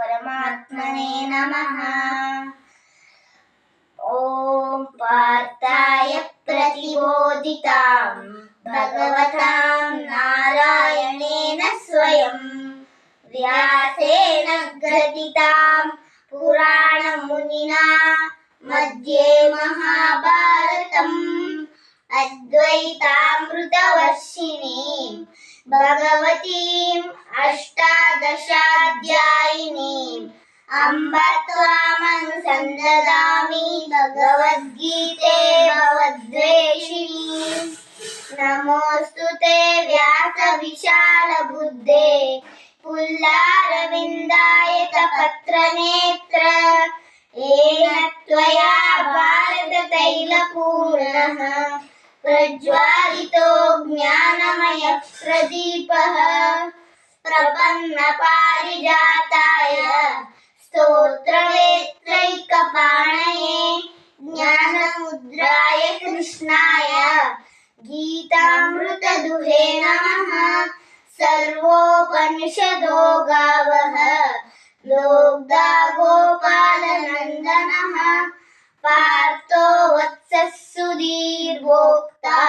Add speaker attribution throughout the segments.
Speaker 1: परमात्मने नमः। ॐ पार्थाय प्रतिबोधितां भगवतां नारायणेन स्वयं। व्यासेन ग्रथितां पुराणमुनिना मध्ये महाभारतम्। अद्वैतामृतवर्षिणीं भगवतीम् अष्टादशाध्यायिनीम् अम्ब त्वामनुसन्ददामि भगवद्गीते भवद्वेषिणीम् नमोऽस्तु ते व्यासविशालबुद्धे। पुल्लारविन्दायतपत्रनेत्र येन त्वया भारततैलपूर्णः प्रज्वालितो ज्ञानमयः प्रदीपः प्रपन्नपारिजाताय स्तोत्रवेत्रैकपाणये ज्ञानमुद्राय कृष्णाय। गीतामृतदुहे नमः। सर्वोपनिषदो गावः लोग्दा गोपालनन्दनः पार्थो वत्सः सुधीर्भोक्ता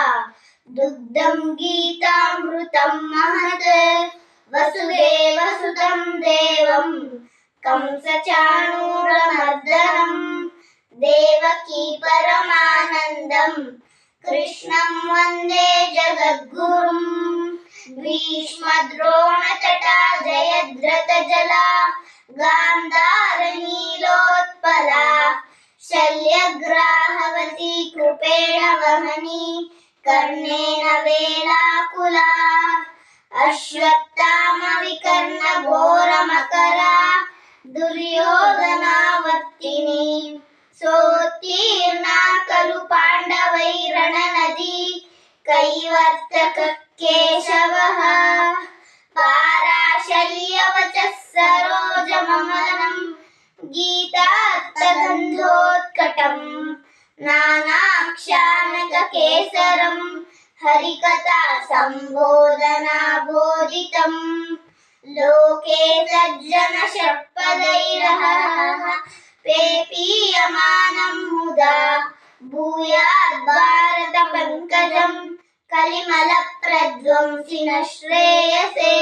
Speaker 1: दुग्धं गीतामृतं महत्। वसुदेवसुतं देवं कंसचाणूरमर्दनम् देवकी परमानन्दम् कृष्णं वन्दे जगद्गुरुम् भीष्मद्रोणतटा जयद्रतजला गान्धारनीलोत्पला शल्यग्राहवती कृपेण वहनी कर्णेन वेलाकुला अश्वत्थामविकर्णघोरमकरा दुर्योधनावर्तिनी सोत्तीर्णा खलु पाण्डवैरणनदी कैवर्तक केशवः पाराशल्यवचः सरोजममलम् गीतार्थगन्धोत्कटम् नानाक्षानककेसरम् हरिकथा सम्बोधना बोधितम् लोके सज्जन षट्पदैरहः पेपीयमानं मुदा भूयात् भारतपङ्कजम् कलिमलप्रध्वंसिन श्रेयसे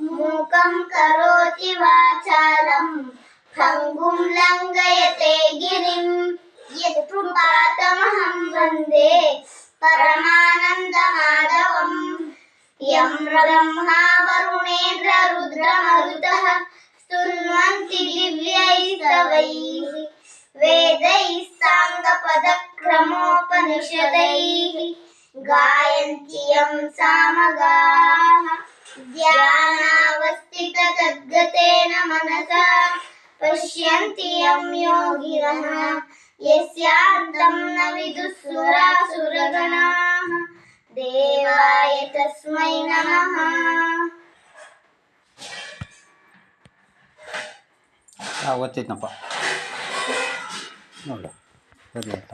Speaker 1: मूकं करोति वाचालं भङ्गुं लङ्घयते गिरिं यत्कृपातमहं वन्दे परमानन्दमाधवम् यं ब्रह्मा वरुणेन्द्र रुद्रमरुतः स्तुन्वन्ति दिव्यैस्तवैः वेदैः साङ्गपदक्रमोपनिषदैः गायन्ति यं सामगाः ध्यानावस्थिततद्गतेन मनसा पश्यन्ति यं योगिनः यस्यान्तं न विदुःसुरासुरगणाः देवाय तस्मै नमः
Speaker 2: ಹಾಂ ಓದ್ತೈತನಪ್ಪ ನೋಡು ಸರಿ ಅಂತ